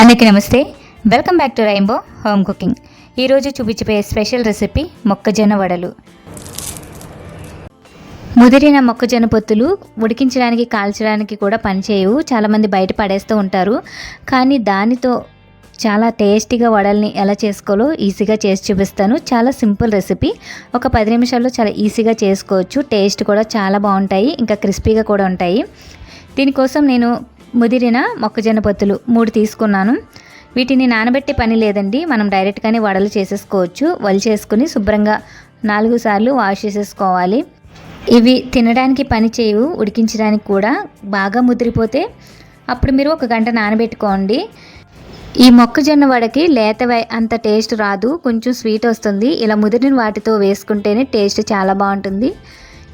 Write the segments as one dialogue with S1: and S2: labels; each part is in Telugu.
S1: అందరికీ నమస్తే. Welcome back to rainbow home cooking ఈరోజు చూపించబోయే స్పెషల్ రెసిపీ మొక్కజొన్న వడలు. ముదిరిన మొక్కజొన్న పొత్తులు ఉడికించడానికి కాల్చడానికి కూడా పనిచేయవు చాలామంది బయట పడేస్తూ ఉంటారు. కానీ దానితో చాలా టేస్టీగా వడల్ని ఎలా చేసుకోవాలో ఈజీగా చేసి చూపిస్తాను. చాలా సింపుల్ రెసిపీ ఒక పది నిమిషాల్లో చాలా ఈజీగా చేసుకోవచ్చు. టేస్ట్ కూడా చాలా బాగుంటాయి. ఇంకా క్రిస్పీగా కూడా ఉంటాయి. దీనికోసం నేను ముదిరిన మొక్కజొన్న పొత్తులు మూడు తీసుకున్నాను. వీటిని నానబెట్టే పని లేదండి. మనం డైరెక్ట్గానే వడలు చేసేసుకోవచ్చు. వలి చేసుకుని శుభ్రంగా నాలుగు సార్లు వాష్ చేసేసుకోవాలి. ఇవి తినడానికి పని చేయవు ఉడికించడానికి కూడా. బాగా ముదిరిపోతే అప్పుడు మీరు ఒక గంట నానబెట్టుకోండి. ఈ మొక్కజొన్న వడకి లేత అంత టేస్ట్ రాదు. కొంచెం స్వీట్ వస్తుంది. ఇలా ముదిరిన వాటితో వేసుకుంటేనే టేస్ట్ చాలా బాగుంటుంది.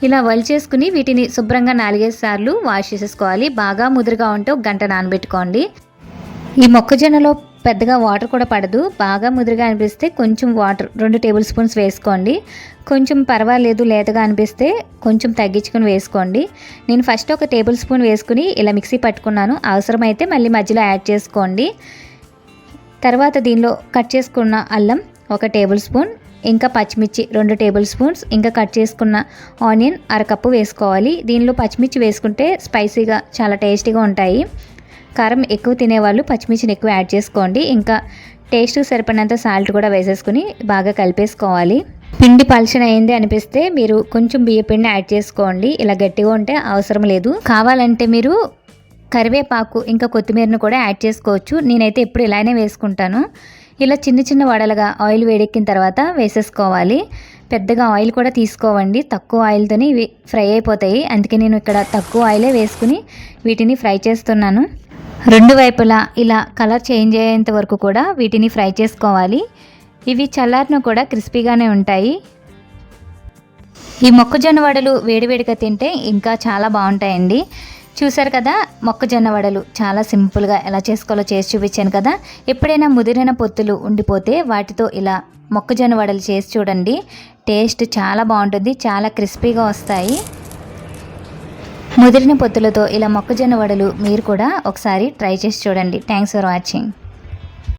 S1: ఇలా వలిచేసుకుని వీటిని శుభ్రంగా నాలుగైదు సార్లు వాష్ చేసేసుకోవాలి. బాగా ముదురుగా ఉంటే ఒక గంట నానబెట్టుకోండి. ఈ మొక్కజొన్నలో పెద్దగా వాటర్ కూడా పడదు. బాగా ముదురుగా అనిపిస్తే కొంచెం వాటర్ రెండు టేబుల్ స్పూన్స్ వేసుకోండి. కొంచెం పర్వాలేదు లేతగా అనిపిస్తే కొంచెం తగ్గించుకొని వేసుకోండి. నేను ఫస్ట్ ఒక టేబుల్ స్పూన్ వేసుకుని ఇలా మిక్సీ పట్టుకున్నాను. అవసరమైతే మళ్ళీ మధ్యలో యాడ్ చేసుకోండి. తర్వాత దీనిలో కట్ చేసుకున్న అల్లం ఒక టేబుల్ స్పూన్ ఇంకా పచ్చిమిర్చి రెండు టేబుల్ స్పూన్స్ ఇంకా కట్ చేసుకున్న ఆనియన్ అరకప్పు వేసుకోవాలి. దీనిలో పచ్చిమిర్చి వేసుకుంటే స్పైసీగా చాలా టేస్టీగా ఉంటాయి. కారం ఎక్కువ తినేవాళ్ళు పచ్చిమిర్చిని ఎక్కువ యాడ్ చేసుకోండి. ఇంకా టేస్ట్ సరిపడినంత సాల్ట్ కూడా వేసేసుకుని బాగా కలిపేసుకోవాలి. పిండి పల్చన అయింది అనిపిస్తే మీరు కొంచెం బియ్య పిండి యాడ్ చేసుకోండి. ఇలా గట్టిగా ఉంటే అవసరం లేదు. కావాలంటే మీరు కరివేపాకు ఇంకా కొత్తిమీరను కూడా యాడ్ చేసుకోవచ్చు. నేనైతే ఎప్పుడు ఇలానే వేసుకుంటాను. ఇలా చిన్న చిన్న వడలుగా ఆయిల్ వేడెక్కిన తర్వాత వేసేసుకోవాలి. పెద్దగా ఆయిల్ కూడా తీసుకోవండి. తక్కువ ఆయిల్తోనే ఇవి ఫ్రై అయిపోతాయి. అందుకే నేను ఇక్కడ తక్కువ ఆయిలే వేసుకుని వీటిని ఫ్రై చేస్తున్నాను. రెండు వైపులా ఇలా కలర్ చేంజ్ అయ్యేంత వరకు కూడా వీటిని ఫ్రై చేసుకోవాలి. ఇవి చల్లారిన కూడా క్రిస్పీగానే ఉంటాయి. ఈ మొక్కజొన్న వడలు వేడివేడిగా తింటే ఇంకా చాలా బాగుంటాయండి. చూసారు కదా మొక్కజొన్న వడలు చాలా సింపుల్గా ఎలా చేసుకోవాలో చేసి చూపించాను కదా. ఎప్పుడైనా ముదిరిన పొత్తులు ఉండిపోతే వాటితో ఇలా మొక్కజొన్న వడలు చేసి చూడండి. టేస్ట్ చాలా బాగుంటుంది చాలా క్రిస్పీగా వస్తాయి. ముదిరిన పొత్తులతో ఇలా మొక్కజొన్న వడలు మీరు కూడా ఒకసారి ట్రై చేసి చూడండి. Thanks for watching